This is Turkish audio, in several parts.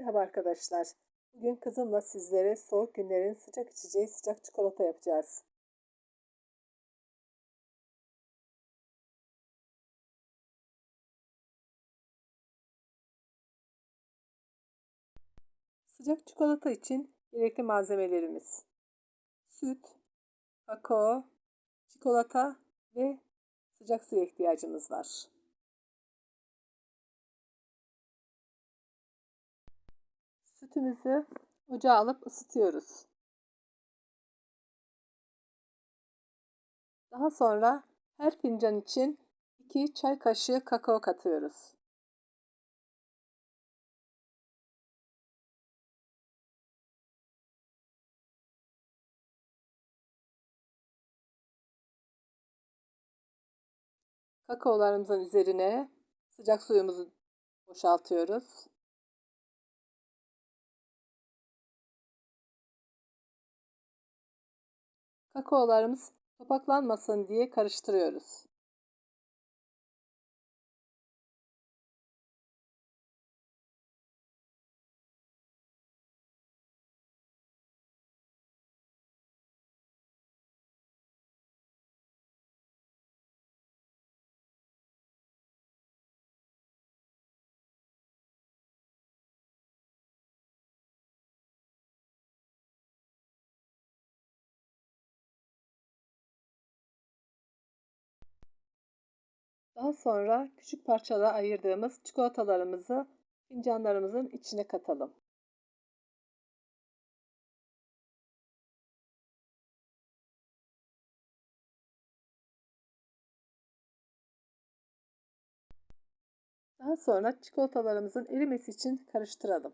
Merhaba arkadaşlar. Bugün kızımla sizlere soğuk günlerin sıcak içeceği sıcak çikolata yapacağız. Sıcak çikolata için gerekli malzemelerimiz. Süt, kakao, çikolata ve sıcak suya ihtiyacımız var. Sütümüzü ocağa alıp ısıtıyoruz. Daha sonra her fincan için 2 çay kaşığı kakao katıyoruz. Kakaolarımızın üzerine sıcak suyumuzu boşaltıyoruz. Kakaolarımız topaklanmasın diye karıştırıyoruz. Daha sonra küçük parçalara ayırdığımız çikolatalarımızı fincanlarımızın içine katalım. Daha sonra çikolatalarımızın erimesi için karıştıralım.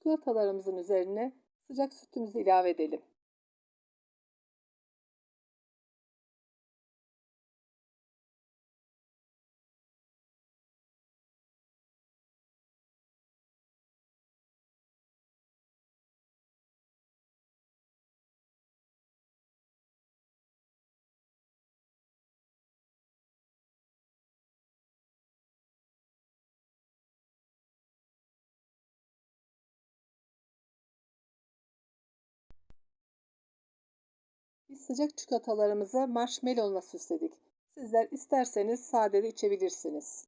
Çikolatalarımızın üzerine sıcak sütümüzü ilave edelim. Biz sıcak çikolatalarımızı marshmallow'la süsledik. Sizler isterseniz sade de içebilirsiniz.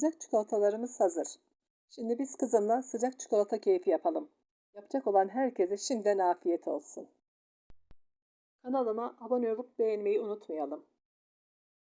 Sıcak çikolatalarımız hazır. Şimdi biz kızımla sıcak çikolata keyfi yapalım. Yapacak olan herkese şimdiden afiyet olsun. Kanalıma abone olup beğenmeyi unutmayalım.